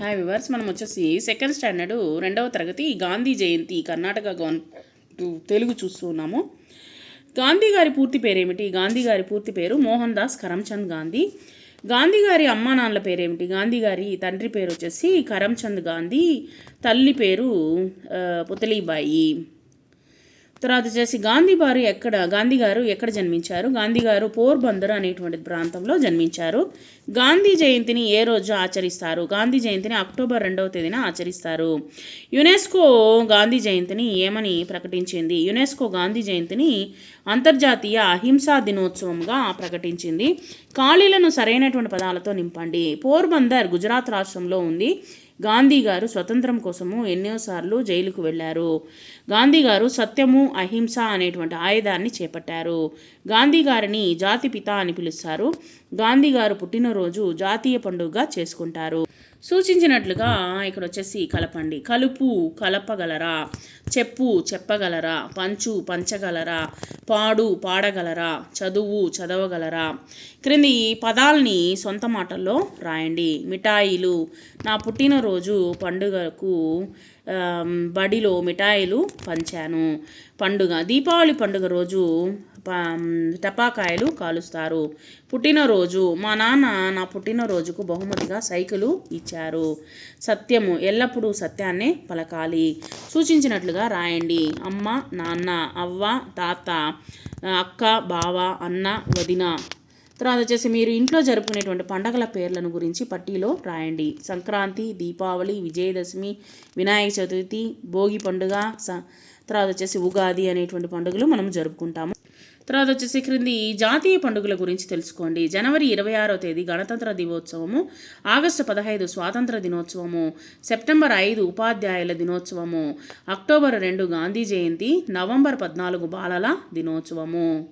Hi viewers మనం వచ్చేసి second standard రెండవ తరగతి గాంధీ జయంతి కర్ణాటక గవన్ తెలుగు చూస్తున్నాము గాంధీ గారి పూర్తి పేరేమిటి? గాంధీ గారి పూర్తి పేరు మోహన్ దాస్ కరమ్చంద్ గాంధీ. గాంధీ గారి అమ్మా నాన్నల పేరేమిటి? గాంధీ గారి తండ్రి పేరు వచ్చేసి కరమ్చంద్ గాంధీ. తల్లి పేరు పుతలీబాయి. తర్వాత వచ్చేసి గాంధీ గారు ఎక్కడ గాంధీ గారు ఎక్కడ జన్మించారు? గాంధీ గారు పోర్బందర్ అనేటువంటి ప్రాంతంలో జన్మించారు. గాంధీ జయంతిని ఏ రోజు ఆచరిస్తారు? గాంధీ జయంతిని అక్టోబర్ రెండవ తేదీన ఆచరిస్తారు. యునెస్కో గాంధీ జయంతిని ఏమని ప్రకటించింది? యునెస్కో గాంధీ జయంతిని అంతర్జాతీయ అహింసా దినోత్సవంగా ప్రకటించింది. ఖాళీలను సరైనటువంటి పదాలతో నింపండి. పోర్బందర్ గుజరాత్ రాష్ట్రంలో ఉంది. గాంధీ గారు స్వతంత్రం కోసము ఎన్నోసార్లు జైలుకు వెళ్ళారు. గాంధీ గారు సత్యము అహింస అనేటువంటి ఆయుధాన్ని చేపట్టారు. గాంధీ గారిని జాతిపిత అని పిలుస్తారు. గాంధీ గారు పుట్టినరోజు జాతీయ పండుగగా చేసుకుంటారు. సూచించినట్లుగా ఇక్కడ వచ్చేసి కలపండి. కలుపు కలపగలరా? చెప్పు చెప్పగలరా? పంచు పంచగలరా? పాడు పాడగలరా చదువు చదవగలరా? క్రింది పదాల్ని సొంత మాటల్లో రాయండి. మిఠాయిలు. నా పుట్టినరోజు పండుగకు బడిలో మిఠాయిలు పంచాను. పండుగ దీపావళి పండుగ రోజు ప- టపాకాయలు కాలుస్తారు. పుట్టినరోజు. మా నాన్న నా పుట్టినరోజుకు బహుమతిగా సైకిలు ఇచ్చారు. సత్యము ఎల్లప్పుడూ సత్యాన్నే పలకాలి. సూచించినట్లుగా రాయండి. అమ్మ నాన్న అవ్వ తాత అక్క బావ అన్న వదిన. తర్వాత వచ్చేసి మీరు ఇంట్లో జరుపుకునేటువంటి పండగల పేర్లను గురించి పట్టీలో రాయండి. సంక్రాంతి దీపావళి విజయదశమి వినాయక చతుర్థి భోగి పండుగ స తర్వాత వచ్చేసి ఉగాది అనేటువంటి పండుగలు మనం జరుపుకుంటాము. తర్వాత వచ్చేసి క్రింది జాతీయ పండుగల గురించి తెలుసుకోండి. జనవరి ఇరవై ఆరో తేదీ గణతంత్ర దినోత్సవము ఆగస్టు పదహైదు స్వాతంత్ర దినోత్సవము సెప్టెంబర్ ఐదు ఉపాధ్యాయుల దినోత్సవము అక్టోబర్ రెండు గాంధీ జయంతి నవంబర్ పద్నాలుగు బాలల దినోత్సవము.